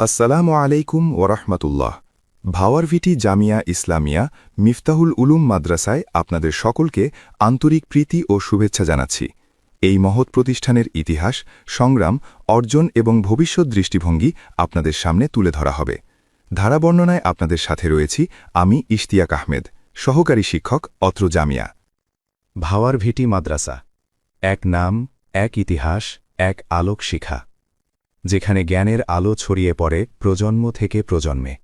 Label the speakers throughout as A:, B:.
A: আসসালামু আলাইকুম ওরহমতুল্লাহ ভাওয়ারভিটি জামিয়া ইসলামিয়া মিফতাহুল উলুম মাদ্রাসায় আপনাদের সকলকে আন্তরিক প্রীতি ও শুভেচ্ছা জানাচ্ছি। এই মহৎ প্রতিষ্ঠানের ইতিহাস, সংগ্রাম, অর্জন এবং ভবিষ্যৎ দৃষ্টিভঙ্গি আপনাদের সামনে তুলে ধরা হবে। ধারাবর্ণনায় আপনাদের সাথে রয়েছি আমি ইশতিয়াক আহমেদ। সহকারী শিক্ষক অত্র জামিয়া।
B: ভাওয়ার ভিটি মাদ্রাসা। এক নাম, এক ইতিহাস, এক আলোক শিখা। যেখানে জ্ঞানের আলো ছড়িয়ে পড়ে প্রজন্ম থেকে প্রজন্মে।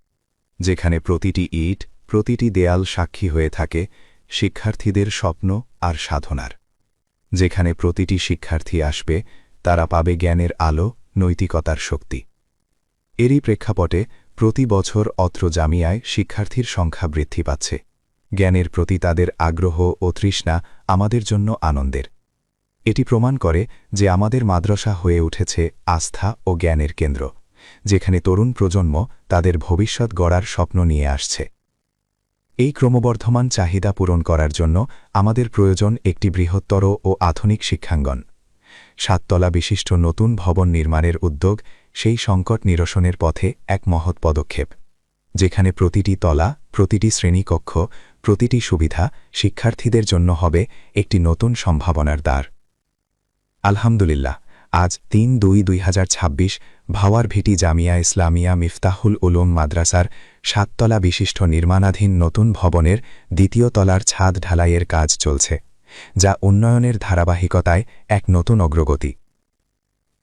B: যেখানে প্রতিটি ইট, প্রতিটি দেয়াল সাক্ষী হয়ে থাকে শিক্ষার্থীদের স্বপ্ন আর সাধনার। যেখানে প্রতিটি শিক্ষার্থী আসবে, তারা পাবে জ্ঞানের আলো, নৈতিকতার শক্তি। এরই প্রেক্ষাপটে প্রতি বছর অত্র জামিয়ায় শিক্ষার্থীর সংখ্যা বৃদ্ধি পাচ্ছে। জ্ঞানের প্রতি তাদের আগ্রহ ও তৃষ্ণা আমাদের জন্য আনন্দের। এটি প্রমাণ করে যে আমাদের মাদ্রাসা হয়ে উঠেছে আস্থা ও জ্ঞানের কেন্দ্র, যেখানে তরুণ প্রজন্ম তাদের ভবিষ্যৎ গড়ার স্বপ্ন নিয়ে আসছে। এই ক্রমবর্ধমান চাহিদা পূরণ করার জন্য আমাদের প্রয়োজন একটি বৃহত্তর ও আধুনিক শিক্ষাঙ্গন। সাততলা বিশিষ্ট নতুন ভবন নির্মাণের উদ্যোগ সেই সংকট নিরসনের পথে এক মহৎ পদক্ষেপ, যেখানে প্রতিটি তলা, প্রতিটি শ্রেণীকক্ষ প্রতিটি সুবিধা শিক্ষার্থীদের জন্য হবে একটি নতুন সম্ভাবনার দ্বার। আলহামদুলিল্লাহ, আজ তিন দুই দুই হাজার ছাব্বিশ ভাওয়ার ভিটি জামিয়া ইসলামিয়া মিফতাহুল উলুম মাদ্রাসার সাততলা বিশিষ্ট নির্মাণাধীন নতুন ভবনের দ্বিতীয় তলার ছাদ ঢালাইয়ের কাজ চলছে, যা উন্নয়নের ধারাবাহিকতায় এক নতুন অগ্রগতি।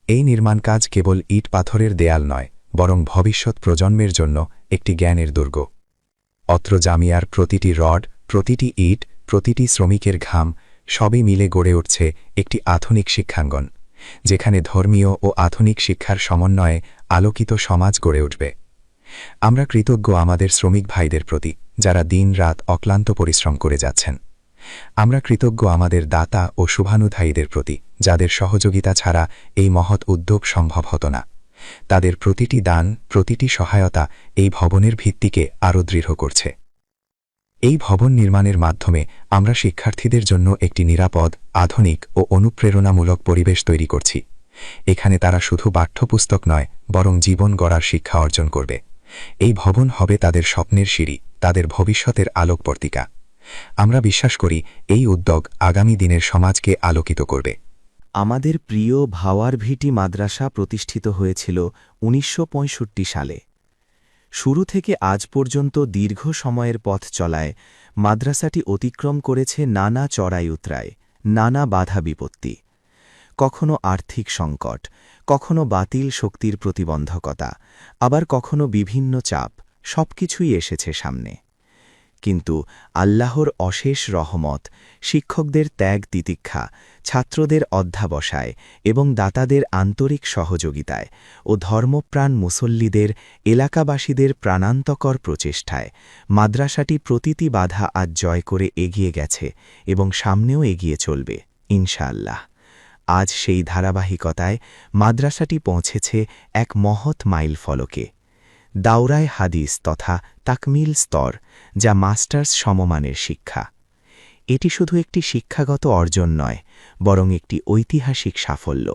B: এই নির্মাণ কাজ কেবল ইট পাথরের দেয়াল নয়, বরং ভবিষ্যৎ প্রজন্মের জন্য একটি জ্ঞানের দুর্গ। অত্র জামিয়ার প্রতিটি রড, প্রতিটি ইট, প্রতিটি শ্রমিকের ঘাম, সবই মিলে গড়ে উঠছে একটি আধুনিক শিক্ষাঙ্গন, যেখানে ধর্মীয় ও আধুনিক শিক্ষার সমন্বয়ে আলোকিত সমাজ গড়ে উঠবে। আমরা কৃতজ্ঞ আমাদের শ্রমিক ভাইদের প্রতি, যারা দিন রাত অক্লান্ত পরিশ্রম করে যাচ্ছেন। আমরা কৃতজ্ঞ আমাদের দাতা ও শুভানুধায়ীদের প্রতি, যাদের সহযোগিতা ছাড়া এই মহৎ উদ্যোগ সম্ভব হতো না। তাদের প্রতিটি দান, প্রতিটি সহায়তা এই ভবনের ভিত্তিকে আরও দৃঢ় করছে। এই ভবন নির্মাণের মাধ্যমে আমরা শিক্ষার্থীদের জন্য একটি নিরাপদ, আধুনিক ও অনুপ্রেরণামূলক পরিবেশ তৈরি করছি। এখানে তারা শুধু পাঠ্যপুস্তক নয়, বরং জীবন গড়ার শিক্ষা অর্জন করবে। এই ভবন হবে তাদের স্বপ্নের সিঁড়ি, তাদের ভবিষ্যতের আলোকবর্তিকা। আমরা বিশ্বাস করি এই উদ্যোগ আগামী দিনের সমাজকে আলোকিত করবে।
C: আমাদের প্রিয় ভাওয়ার ভিটি মাদ্রাসা প্রতিষ্ঠিত হয়েছিল উনিশশো পঁয়ষট্টি সালে। শুরু থেকে আজ পর্যন্ত দীর্ঘ সময়ের পথ চলায় মাদ্রাসাটি অতিক্রম করেছে নানা চড়াই উতরায় নানা বাধা বিপত্তি কখনো আর্থিক সংকট, কখনো বাতিল শক্তির প্রতিবন্ধকতা, আবার কখনো বিভিন্ন চাপ, সবকিছুই এসেছে সামনে। কিন্তু আল্লাহর অশেষ রহমত, শিক্ষকদের ত্যাগ তিতিক্ষা, ছাত্রদের অধ্যাবসায় এবং দাতাদের আন্তরিক সহযোগিতায় ও ধর্মপ্রাণ মুসল্লিদের, এলাকাবাসীদের প্রাণান্তকর প্রচেষ্টায় মাদ্রাসাটি প্রতিটি বাধা আজ জয় করে এগিয়ে গেছে এবং সামনেও এগিয়ে চলবে, ইনশাআল্লাহ। আজ সেই ধারাবাহিকতায় মাদ্রাসাটি পৌঁছেছে এক মহৎ মাইল ফলকে দাওরায় হাদিস তথা তাকমিল স্তর, যা মাস্টার্স সমমানের শিক্ষা। এটি শুধু একটি শিক্ষাগত অর্জন নয়, বরং একটি ঐতিহাসিক সাফল্য।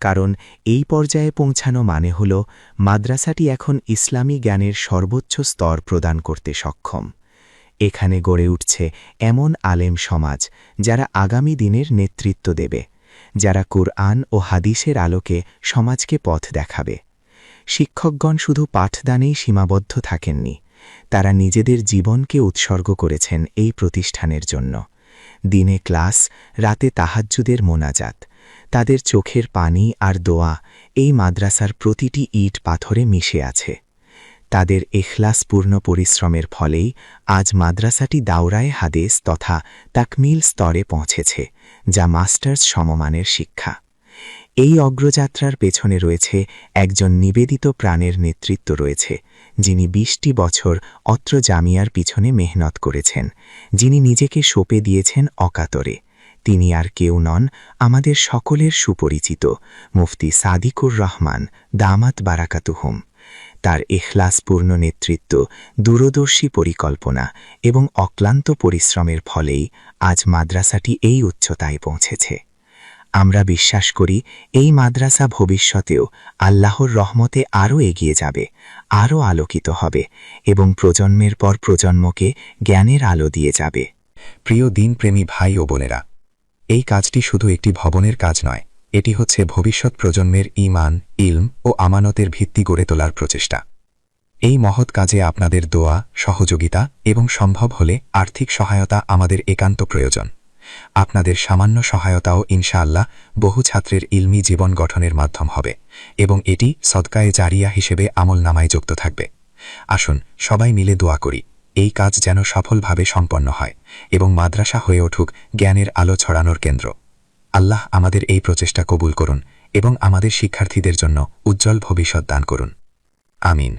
C: কারণ এই পর্যায়ে পৌঁছানো মানে হল, মাদ্রাসাটি এখন ইসলামী জ্ঞানের সর্বোচ্চ স্তর প্রদান করতে সক্ষম। এখানে গড়ে উঠছে এমন আলেম সমাজ, যারা আগামী দিনের নেতৃত্ব দেবে, যারা কোরআন ও হাদিসের আলোকে সমাজকে পথ দেখাবে। শিক্ষকগণ শুধু পাঠদানেই সীমাবদ্ধ থাকেননি, তারা নিজেদের জীবনকে উৎসর্গ করেছেন এই প্রতিষ্ঠানের জন্য। দিনে ক্লাস, রাতে তাহাজ্জুদের মোনাজাত, তাদের চোখের পানি আর দোয়া, এই মাদ্রাসার প্রতিটি ইট পাথরে মিশে আছে। তাদের এখলাসপূর্ণ পরিশ্রমের ফলেই আজ মাদ্রাসাটি দাওরায় হাদেস তথা তাকমিল স্তরে পৌঁছেছে, যা মাস্টার্স সমমানের শিক্ষা। এই অগ্রযাত্রার পেছনে রয়েছে একজন নিবেদিত প্রাণের নেতৃত্ব রয়েছে, যিনি বিশটি বছর অত্র জামিয়ার পিছনে মেহনত করেছেন, যিনি নিজেকে সোপে দিয়েছেন অকাতরে। তিনি আর কেউ নন, আমাদের সকলের সুপরিচিত মুফতি সাদিকুর রহমান দামাত বারাকাতুহুম। তার এখলাসপূর্ণ নেতৃত্ব, দূরদর্শী পরিকল্পনা এবং অক্লান্ত পরিশ্রমের ফলেই আজ মাদ্রাসাটি এই উচ্চতায় পৌঁছেছে। আমরা বিশ্বাস করি এই মাদ্রাসা ভবিষ্যতেও আল্লাহর রহমতে আরও এগিয়ে যাবে, আরও আলোকিত হবে এবং প্রজন্মের পর প্রজন্মকে জ্ঞানের আলো দিয়ে যাবে।
B: প্রিয় দিনপ্রেমী ভাই ও বোনেরা, এই কাজটি শুধু একটি ভবনের কাজ নয়, এটি হচ্ছে ভবিষ্যৎ প্রজন্মের ঈমান, ইলম ও আমানতের ভিত্তি গড়ে তোলার প্রচেষ্টা। এই মহৎ কাজে আপনাদের দোয়া, সহযোগিতা এবং সম্ভব হলে আর্থিক সহায়তা আমাদের একান্ত প্রয়োজন। আপনাদের সামান্য সহায়তাও ইনশাআল্লাহ বহু ছাত্রের ইলমি জীবন গঠনের মাধ্যম হবে এবং এটি সদকায়ে জারিয়া হিসেবে আমল নামায় যুক্ত থাকবে। আসুন, সবাই মিলে দোয়া করি, এই কাজ যেন সফলভাবে সম্পন্ন হয় এবং মাদ্রাসা হয়ে উঠুক জ্ঞানের আলো ছড়ানোর কেন্দ্র। আল্লাহ আমাদের এই প্রচেষ্টা কবুল করুন এবং আমাদের শিক্ষার্থীদের জন্য উজ্জ্বল ভবিষ্যৎ দান করুন। আমিন।